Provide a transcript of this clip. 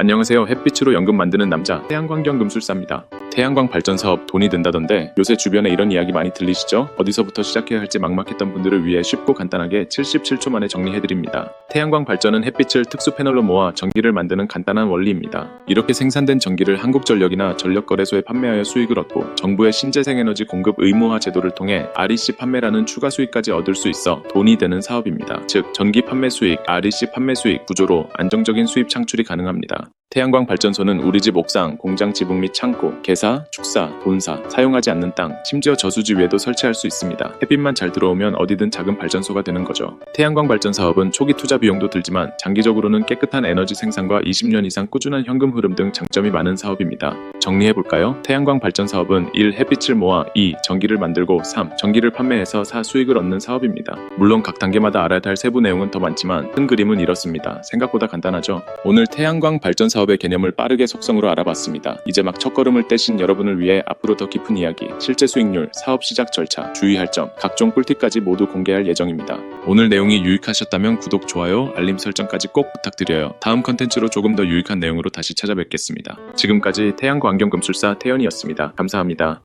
안녕하세요. 햇빛으로 연금 만드는 남자 태양광경 금술사입니다. 태양광 발전 사업 돈이 든다던데 요새 주변에 이런 이야기 많이 들리시죠? 어디서부터 시작해야 할지 막막했던 분들을 위해 쉽고 간단하게 77초 만에 정리해드립니다. 태양광 발전은 햇빛을 특수 패널로 모아 전기를 만드는 간단한 원리입니다. 이렇게 생산된 전기를 한국전력이나 전력거래소에 판매하여 수익을 얻고 정부의 신재생에너지 공급 의무화 제도를 통해 REC 판매라는 추가 수익까지 얻을 수 있어 돈이 되는 사업입니다. 즉 전기 판매 수익, REC 판매 수익 구조로 안정적인 수입 창출이 가능합니다. 태양광 발전소는 우리 집 옥상, 공장 지붕 및 창고, 개사, 축사, 본사, 사용하지 않는 땅, 심지어 저수지 위에도 설치할 수 있습니다. 햇빛만 잘 들어오면 어디든 작은 발전소가 되는 거죠. 태양광 발전 사업은 초기 투자 비용도 들지만 장기적으로는 깨끗한 에너지 생산과 20년 이상 꾸준한 현금 흐름 등 장점이 많은 사업입니다. 정리해 볼까요? 태양광 발전 사업은 1. 햇빛을 모아 2. 전기를 만들고 3. 전기를 판매해서 4. 수익을 얻는 사업입니다. 물론 각 단계마다 알아야 할 세부 내용은 더 많지만 큰 그림은 이렇습니다. 생각보다 간단하죠? 오늘 태양광 발전 사업의 개념을 빠르게 속성으로 알아봤습니다. 이제 막 첫걸음을 떼신 여러분을 위해 앞으로 더 깊은 이야기, 실제 수익률, 사업 시작 절차, 주의할 점, 각종 꿀팁까지 모두 공개할 예정입니다. 오늘 내용이 유익하셨다면 구독, 좋아요, 알림 설정까지 꼭 부탁드려요. 다음 컨텐츠로 조금 더 유익한 내용으로 다시 찾아뵙겠습니다. 지금까지 태양광 경 금술사 태연이었습니다. 감사합니다.